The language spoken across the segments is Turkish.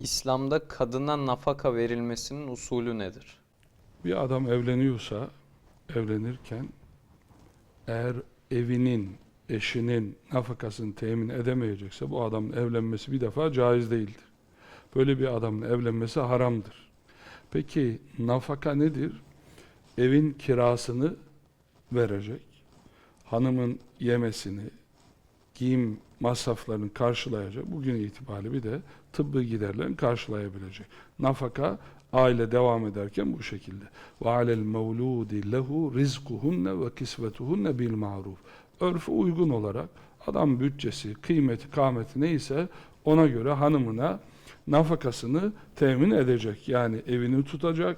İslam'da kadına nafaka verilmesinin usulü nedir? Bir adam evleniyorsa evlenirken eğer evinin, eşinin nafakasını temin edemeyecekse bu adamın evlenmesi bir defa caiz değildir. Böyle bir adamın evlenmesi haramdır. Peki nafaka nedir? Evin kirasını verecek, hanımın yemesini, giyim masraflarını karşılayacak. Bugün itibariyle bir de tıbbi giderlerini karşılayabilecek. Nafaka aile devam ederken bu şekilde. Ve alel mevludi lehu rizkuhunne ve kisvetuhunne bil maruf. Örfe uygun olarak adam bütçesi, kıymeti, kâmeti neyse ona göre hanımına nafakasını temin edecek. Yani evini tutacak,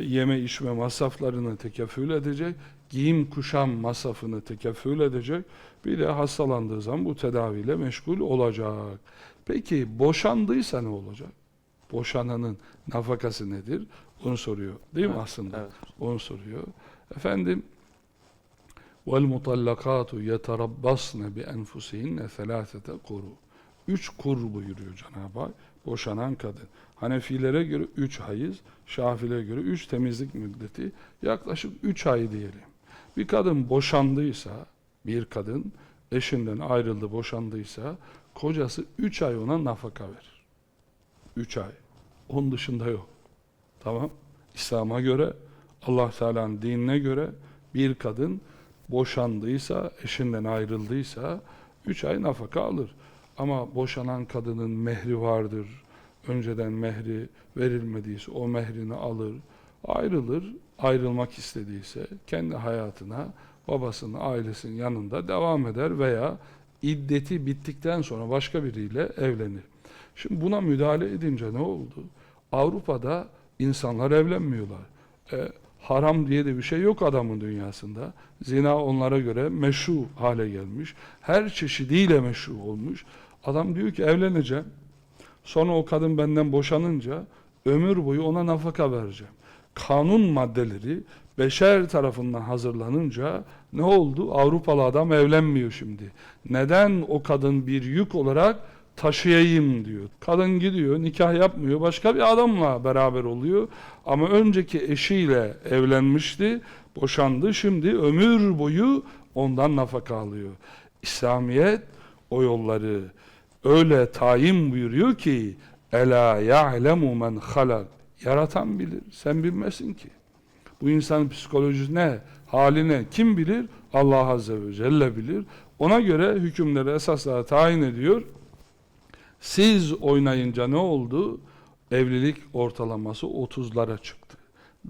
yeme içme masraflarını tekeffül edecek, giyim kuşam masrafını tekeffül edecek. Bir de hastalandığı zaman bu tedaviyle meşgul olacak. Peki boşandıysa ne olacak? Boşananın nafakası nedir? Onu soruyor. Değil mi Evet, aslında? Evet. Onu soruyor. Efendim وَالْمُطَلَّقَاتُ يَتَرَبَّصْنَ بِاَنْفُسِهِنَّ ثَلَاثَةَ kuru. Üç kur buyuruyor Cenab-ı Hak. Boşanan kadın. Hanefilere göre üç hayız, Şafilere göre üç temizlik müddeti. Yaklaşık üç ay diyelim. Bir kadın boşandıysa, bir kadın eşinden ayrıldı, boşandıysa, kocası üç ay ona nafaka verir. Üç ay. Onun dışında yok. Tamam. İslam'a göre, Allah Teala'nın dinine göre bir kadın boşandıysa, eşinden ayrıldıysa üç ay nafaka alır. Ama boşanan kadının mehri vardır. Önceden mehri verilmediyse o mehrini alır, ayrılır. Ayrılmak istediyse kendi hayatına babasının, ailesinin yanında devam eder veya iddeti bittikten sonra başka biriyle evlenir. Şimdi buna müdahale edince ne oldu? Avrupa'da insanlar evlenmiyorlar. E, haram diye de bir şey yok adamın dünyasında. Zina onlara göre meşru hale gelmiş. Her çeşidiyle meşru olmuş. Adam diyor ki evleneceğim. Sonra o kadın benden boşanınca ömür boyu ona nafaka vereceğim. Kanun maddeleri beşer tarafından hazırlanınca ne oldu? Avrupalı adam evlenmiyor şimdi. Neden o kadın bir yük olarak taşıyayım diyor. Kadın gidiyor, nikah yapmıyor, başka bir adamla beraber oluyor. Ama önceki eşiyle evlenmişti, boşandı. Şimdi ömür boyu ondan nafaka alıyor. İslamiyet o yolları öyle tayin buyuruyor ki Ela ya'lemu men halak. Yaratan bilir. Sen bilmesin ki. Bu insanın psikolojisi ne? Hali ne? Kim bilir? Allah Azze ve Celle bilir. Ona göre hükümleri esaslara tayin ediyor. Siz oynayınca ne oldu? Evlilik ortalaması 30'lara çıktı.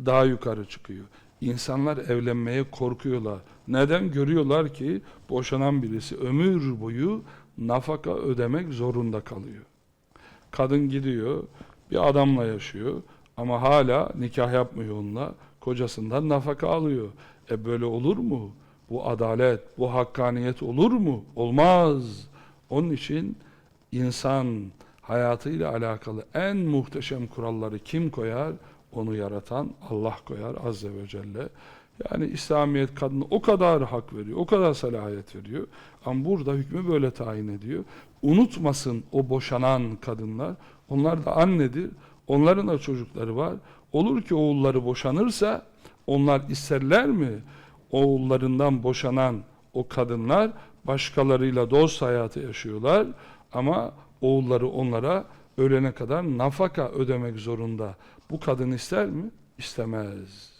Daha yukarı çıkıyor. İnsanlar evlenmeye korkuyorlar. Neden? Görüyorlar ki boşanan birisi ömür boyu nafaka ödemek zorunda kalıyor. Kadın gidiyor, bir adamla yaşıyor ama hala nikah yapmıyor onunla. Kocasından nafaka alıyor. E böyle olur mu? Bu adalet, bu hakkaniyet olur mu? Olmaz. Onun için insan hayatıyla alakalı en muhteşem kuralları kim koyar? Onu yaratan Allah koyar Azze ve Celle. Yani İslamiyet kadına o kadar hak veriyor, o kadar salahiyet veriyor. Ama burada hükmü böyle tayin ediyor. Unutmasın o boşanan kadınlar, onlar da annedir, onların da çocukları var. Olur ki oğulları boşanırsa, onlar isterler mi? Oğullarından boşanan o kadınlar başkalarıyla dost hayatı yaşıyorlar ama oğulları onlara ölene kadar nafaka ödemek zorunda. Bu kadın ister mi? İstemez.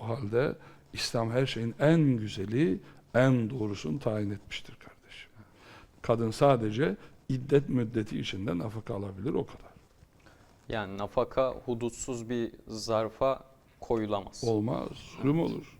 O halde İslam her şeyin en güzeli, en doğrusunu tayin etmiştir kardeşim. Kadın sadece iddet müddeti içinde nafaka alabilir o kadar. Yani nafaka hudutsuz bir zarfa koyulamaz. Olmaz, zulüm olur.